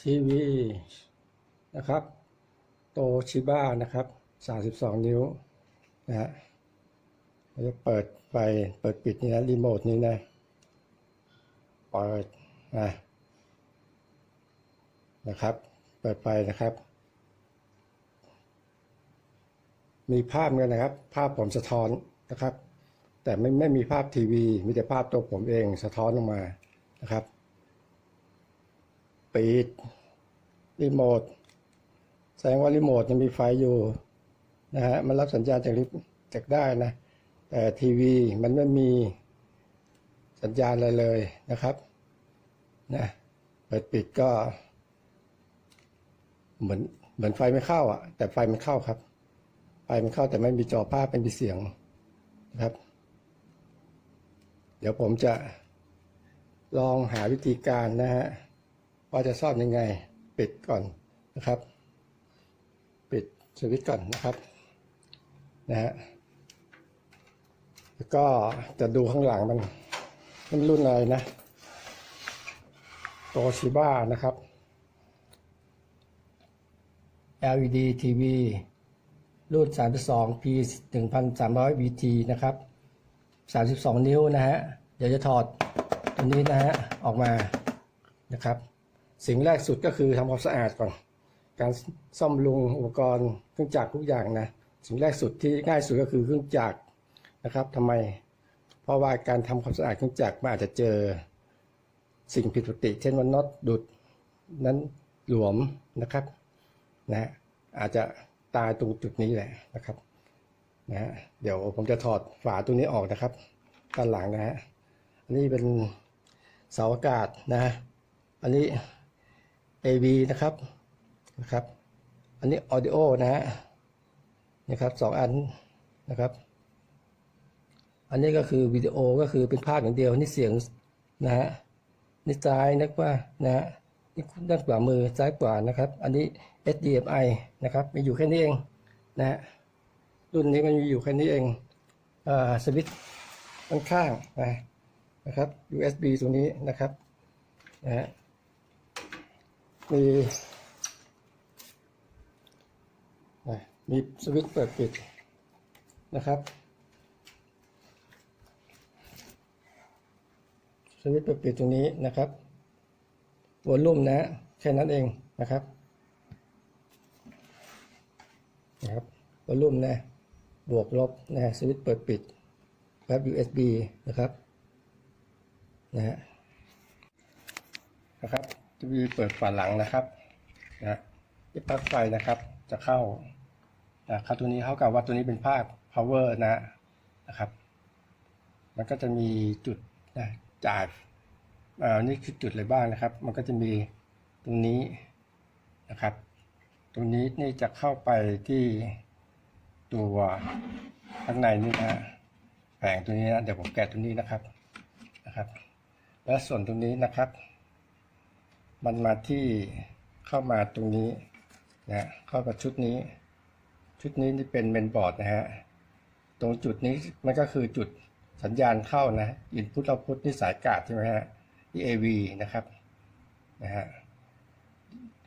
ทีวีนะครับ โตชิบ้านะครับ 32 นิ้วนะฮะเราจะเปิดไฟเปิดปิดนี่นะ รีโมทนี้นะ เปิดนะนะครับ เปิดไฟนะครับ มีภาพกันนะครับ ภาพผมสะท้อนนะครับ แต่ไม่ไม่มีภาพทีวี มีแต่ภาพตัวผมเองสะท้อนลงมานะครับ ปิดรีโมทแสดงว่ารีโมทยังมีไฟอยู่นะฮะมันรับสัญญาณจากรีจากได้นะแต่ทีวีมันไม่มีสัญญาณอะไรเลยนะครับนะเปิดปิดก็ เหมือนเหมือนไฟไม่เข้าอะ แต่ไฟมันเข้าครับ ไฟมันเข้าแต่ไม่มีจอภาพเป็นมีเสียงนะครับ เดี๋ยวผมจะลองหาวิธีการนะฮะ ว่าจะซ่อมยังไงปิดก่อนนะครับ ปิดสวิตช์ก่อนนะครับนะฮะแล้วก็จะดูข้างหลังมันมันรุ่นอะไรนะโตชิบ้านะครับ LED TV รุ่น 32 P 1300 VT นะครับ 32 นิ้วนะฮะ เดี๋ยวจะถอดตัวนี้นะฮะ ออกมานะครับ สิ่งแรกสุดก็คือทำความสะอาดก่อน การซ่อมรุงอุปกรณ์เครื่องจักรทุกอย่างนะ สิ่งแรกสุดที่ง่ายสุดก็คือเครื่องจักรนะครับทำไม เพราะว่าการทำความสะอาดเครื่องจักรมันอาจจะเจอสิ่งผิดปกติ เช่นว่าน็อตดุดนั้นหลวมนะครับนะฮะอาจจะตายตรงจุดนี้แหละนะครับนะฮะเดี๋ยวผมจะถอดฝาตัวนี้ออกนะครับด้านหลังนะฮะอันนี้เป็นเสาอากาศนะฮะอันนี้ AV นะครับนะครับ อันนี้ Audio นะฮะนะครับสองอันนะครับ อันนี้ก็คือวิดีโอก็คือเป็นภาพอย่างเดียวนี่เสียงนะฮะนี่ซ้ายนึกว่านะฮะนี่ด้านขวามือซ้ายขวานะครับ อันนี้ HDMI นะครับมีอยู่แค่นี้เองนะฮะรุ่นนี้มันมีอยู่แค่นี้เองอ่าสวิตช์ข้างๆนะนะครับ USB ตรงนี้นะครับนะฮะ มีมีสวิตช์เปิดปิดนะครับสวิตช์เปิดปิดตรงนี้นะครับวอลลุ่มนะ แค่นั้นเองนะครับนะครับวอลลุ่มนะ บวกลบนะสวิตช์เปิดปิดครับ USB นะครับนะฮะนะครับ จะมีเปิดฝาหลังนะครับนะที่ปลั๊กไฟนะครับจะเข้านะครับตัวนี้เท่ากับว่าตัวนี้เป็นภาค power นะนะครับ มันก็จะมีจุดนะจ่ายอ่านี่คือจุดอะไรบ้างนะครับ มันก็จะมีตรงนี้นะครับ ตรงนี้นี่จะเข้าไปที่ตัวข้างในนี่นะแผงตัวนี้นะเดี๋ยวผมแกะตรงนี้นะครับนะครับ แล้วส่วนตรงนี้นะครับ มันมาที่เข้ามาตรงนี้นะเข้ามาชุดนี้ ชุดนี้นี่เป็นเมนบอร์ดนะฮะ ตรงจุดนี้มันก็คือจุดสัญญาณเข้านะอินพุตเอาพุตนี่สายกาดใช่ไหมฮะที่ AV นะครับนะฮะ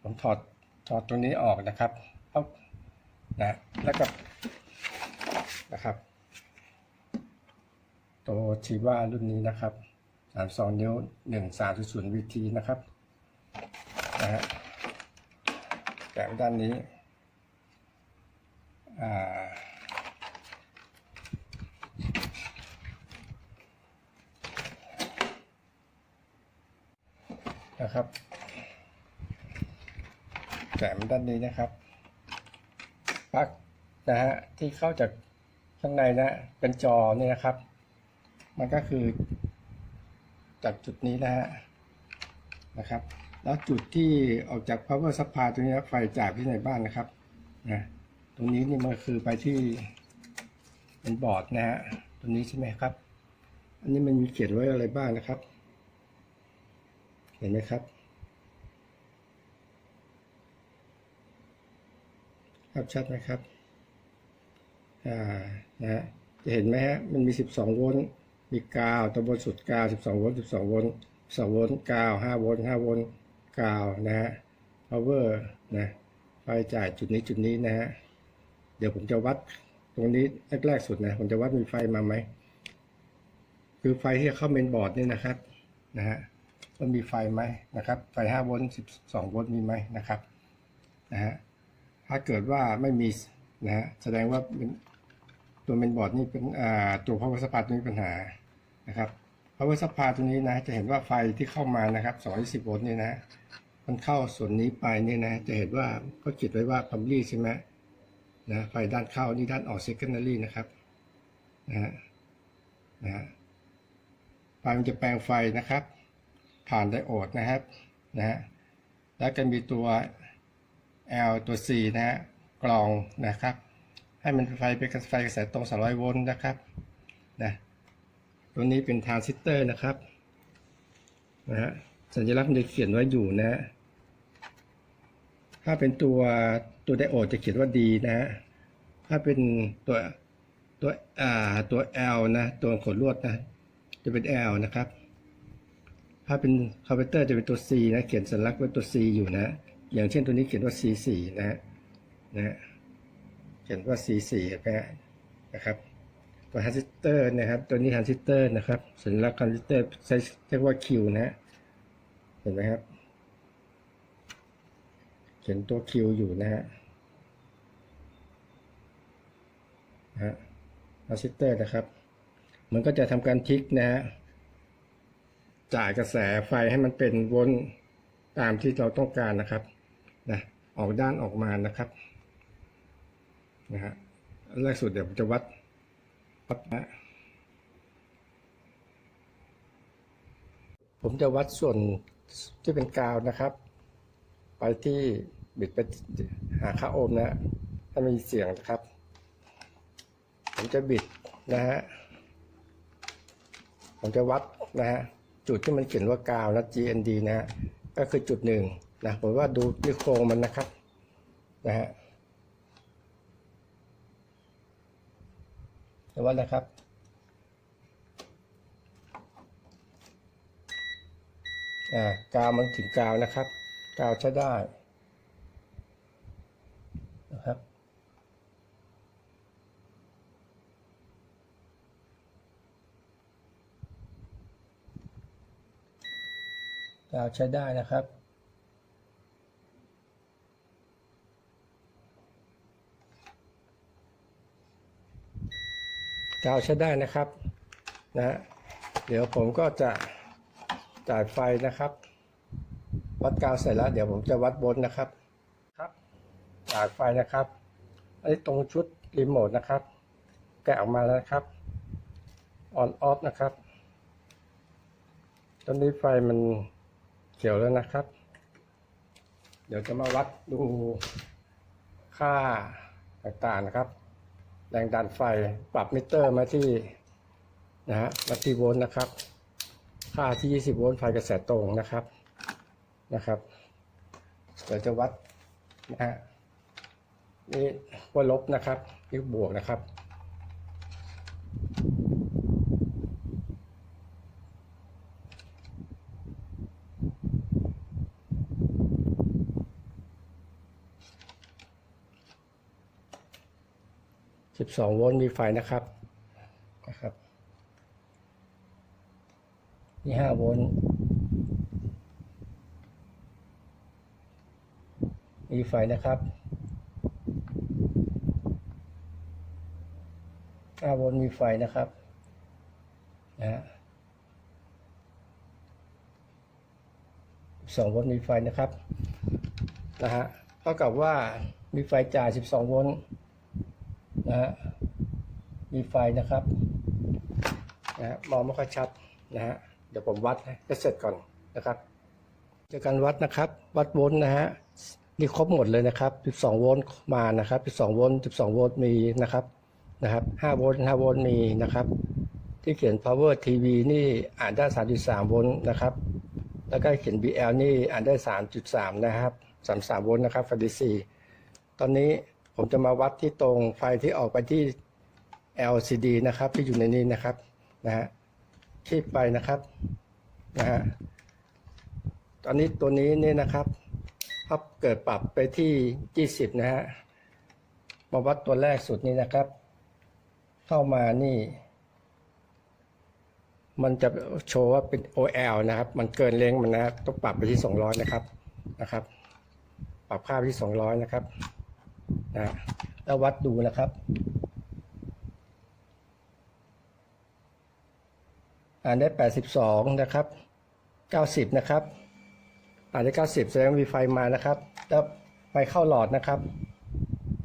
ผมถอดถอดตรงนี้ออกนะครับเอานะแล้วก็นะครับตัวชีว่ารุ่นนี้นะครับ 32 นิ้ว 1300 VT นะครับ นะฮะแกะด้านนี้อ่านะครับแกะด้านนี้นะครับปลั๊กนะฮะที่เข้าจากข้างในนะเป็นจอเนี่ยนะครับ มันก็คือจากจุดนี้นะฮะนะครับ แล้วจุดที่ออกจาก power supply ตรงนี้ไฟจากที่ไหนบ้านนะครับนะตรงนี้นี่มันคือไปที่เป็นบอร์ดนะฮะตรงนี้ใช่ไหมครับ อันนี้มันมีเขียนไว้อะไรบ้างนะครับ เห็นไหมครับครับชัดไหมครับอ่านะฮะจะเห็นไหมฮะมันมี 12 โวลต์มีกาวตัวบนสุดกาว 12 โวลต์ 12 โวลต์2โวลต์กาว 5 โวลต์ 5 โวลต์ กาวนะฮะ power นะไฟจ่ายจุดนี้จุดนี้นะฮะ เดี๋ยวผมจะวัดตรงนี้แรกๆสุดนะ ผมจะวัดมีไฟมาไหม คือไฟที่เข้าเมนบอร์ดนี่นะครับนะฮะว่ามีไฟไหมนะครับ ไฟ5โวลต์12โวลต์มีไหมนะครับนะฮะถ้าเกิดว่าไม่มีนะฮะแสดงว่าเป็นตัวเมนบอร์ดนี่เป็นอ่าตัว power supply ตัวนี้มีปัญหานะครับ power supply ตัวนี้นะ จะเห็นว่าไฟที่เข้ามานะครับ220โวลต์นี่นะ มันเข้าส่วนนี้ไปเนี่ยนะ จะเห็นว่าเขาเขียนไว้ว่า primary ใช่ไหมนะ ไฟด้านเข้านี่ด้านออก secondary นะครับ นะฮะ นะฮะไฟมันจะแปลงไฟนะครับ ผ่านไดโอดนะครับ นะฮะ แล้วก็มีตัว L ตัว C นะฮะ กรองนะครับ ให้มันไฟเป็นไฟกระแสตรง 200 โวลต์นะครับ นะ ตัวนี้เป็นทรานซิสเตอร์นะครับนะฮะสัญลักษณ์มันจะเขียนไว้อยู่นะฮะถ้าเป็นตัวตัวไดโอดจะเขียนว่า D นะฮะถ้าเป็นตัวตัวอ่าตัว L นะ ตัวขดลวดนะ จะเป็น L นะครับ ถ้าเป็นคอมพิวเตอร์จะเป็นตัว C นะ เขียนสัญลักษณ์ไว้ตัว C อยู่นะ อย่างเช่นตัวนี้เขียนว่า C4 นะฮะนะเขียนว่า C4 นะฮะนะครับ ตัวทรานซิสเตอร์นะครับ ตัวนี้ทรานซิสเตอร์นะครับสัญลักษณ์ทรานซิสเตอร์ใช้เรียกว่า Q นะฮะเห็นไหมครับ เขียนตัว Q อยู่นะฮะนะฮะทรานซิสเตอร์นะครับ มันก็จะทำการพลิกนะฮะจ่ายกระแสไฟให้มันเป็นวลต์ตามที่เราต้องการนะครับนะออกด้านออกมานะครับนะฮะแรกสุดเดี๋ยวผมจะวัด วัดนะผมจะวัดส่วนที่เป็นกาวนะครับ ไปที่บิดไปหาค่าโอห์มนะถ้ามีเสียงนะครับ ผมจะบิดนะฮะผมจะวัดนะฮะจุดที่มันเขียนว่ากาวนะ GND นะฮะก็คือจุดหนึ่งนะผมว่าดูที่โครงมันนะครับนะฮะ จะวัดนะครับ อ่ากาวมันถึงกาวนะครับ กาวใช้ได้นะครับกาวใช้ได้นะครับ กาวใช้ได้นะครับนะฮะเดี๋ยวผมก็จะจ่ายไฟนะครับ วัดกาวเสร็จแล้ว เดี๋ยวผมจะวัดโวลต์นะครับครับจ่ายไฟนะครับอันนี้ตรงชุดรีโมทนะครับ แกะออกมาแล้วนะครับออนออฟนะครับ ตอนนี้ไฟมันเขียวแล้วนะครับ เดี๋ยวจะมาวัดดูค่าต่างๆนะครับ แรงดันไฟปรับมิเตอร์มาที่นะฮะมาที่โวลต์นะครับ ค่าที่ 20 โวลต์ไฟกระแสตรงนะครับนะครับเดี๋ยวจะวัดนะฮะนี่ว่าลบนะครับนี่บวกนะครับ 12 โวลต์มีไฟนะครับนะครับนี่5โวลต์มีไฟนะครับ5โวลต์มีไฟนะครับนะฮะ2โวลต์มีไฟนะครับนะฮะเท่ากับว่ามีไฟจ่าย 12 โวลต์ นะฮะมีไฟนะครับนะฮะมองไม่ค่อยชัดนะฮะเดี๋ยวผมวัดให้เสร็จก่อนนะครับจากการวัดนะครับ วัดโวลต์นะฮะนี่ครบหมดเลยนะครับ 12 โวลต์มานะครับ 12 โวลต์ 12 โวลต์มีนะครับนะครับ 5 โวลต์ 5 โวลต์มีนะครับ ที่เขียน power TV นี่อ่านได้ 3.3 โวลต์นะครับ แล้วก็เขียน BL นี่อ่านได้ 3.3 นะครับ 33 โวลต์นะครับไฟ DC ตอนนี้ ผมจะมาวัดที่ตรงไฟที่ออกไปที่ LCD นะครับที่อยู่ในนี้นะครับนะฮะคีบไปนะครับนะฮะตอนนี้ตัวนี้เนี่ยนะครับครับเกิดปรับไปที่ 20 นะฮะมาวัดตัวแรกสุดนี้นะครับ เข้ามานี่ มันจะโชว์ว่าเป็น OL นะครับ มันเกินเลงมันนะต้องปรับไปที่ 200 นะครับนะครับ ปรับค่าไปที่ 200 นะครับ นะแล้ววัดดูนะครับอ่านได้ 82 นะครับ 90 นะครับอ่านได้ 90 แสดงวีไฟมานะครับ แล้วไฟเข้าหลอดนะครับ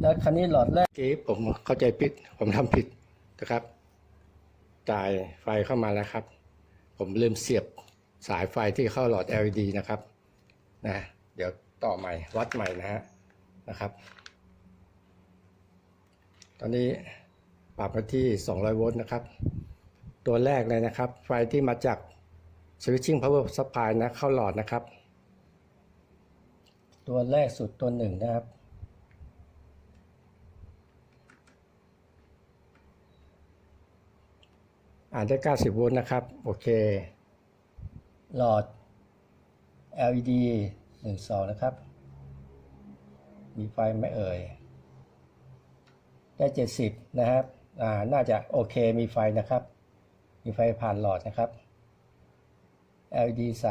แล้วคันนี้หลอดแรกเกี้ผมเข้าใจผิด ผมทำผิดนะครับ จ่ายไฟเข้ามาแล้วครับ ผมลืมเสียบสายไฟที่เข้าหลอด LED นะครับ นะ เดี๋ยวต่อใหม่ วัดใหม่นะฮะ นะครับ อนนี้ปรับมาที่ 200 โวลต์นะครับ ตัวแรกเลยนะครับ ไฟที่มาจาก switching power supply นะเข้าหลอดนะครับ ตัวแรกสุดตัวหนึ่งนะครับอ่านได้ 90 โวลต์นะครับ โอเค หลอด LED 1 2 นะครับ มีไฟไม่เอ่ย ได้ 70 นะครับอ่าน่าจะโอเคมีไฟนะครับ มีไฟผ่านหลอดนะครับ LED 3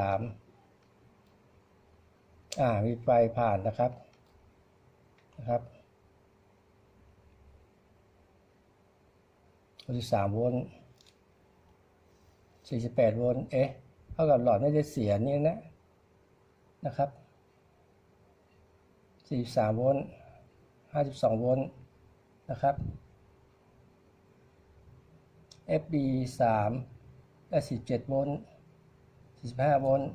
อ่ามีไฟผ่านนะครับนะครับ63โวลต์48โวลต์เอ๊ะเท่ากับหลอดไม่ได้เสียนี่นะนะครับ43โวลต์52โวลต์ นะครับ FB 3ได้17 โวลต์ 45 โวลต์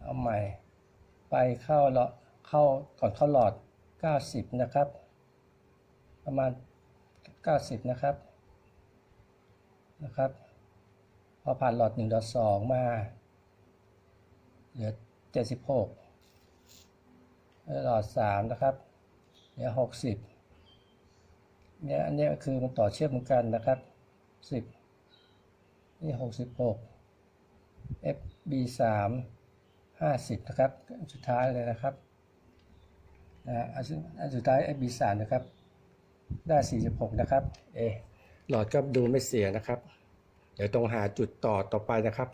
เอาใหม่ ไปเข้าหลอดเข้าก่อนเข้าหลอด 90 นะครับ ประมาณ 90 นะครับ นะครับ พอผ่านหลอด1หลอด2มา เหลือ 76แล้วหลอด 3 นะครับ เนี่ยหลือ60เนี่ยอันนี้คือมันต่อเชื่อมกันนะครับ10นี่66 FB 3 50นะครับสุดท้ายเลยนะครับนะอันสุดอันสุดท้าย FB 3นะครับ ได้46นะครับเอหลอดก็ดูไม่เสียนะครับ เดี๋ยวต้องหาจุดต่อต่อไปนะครับ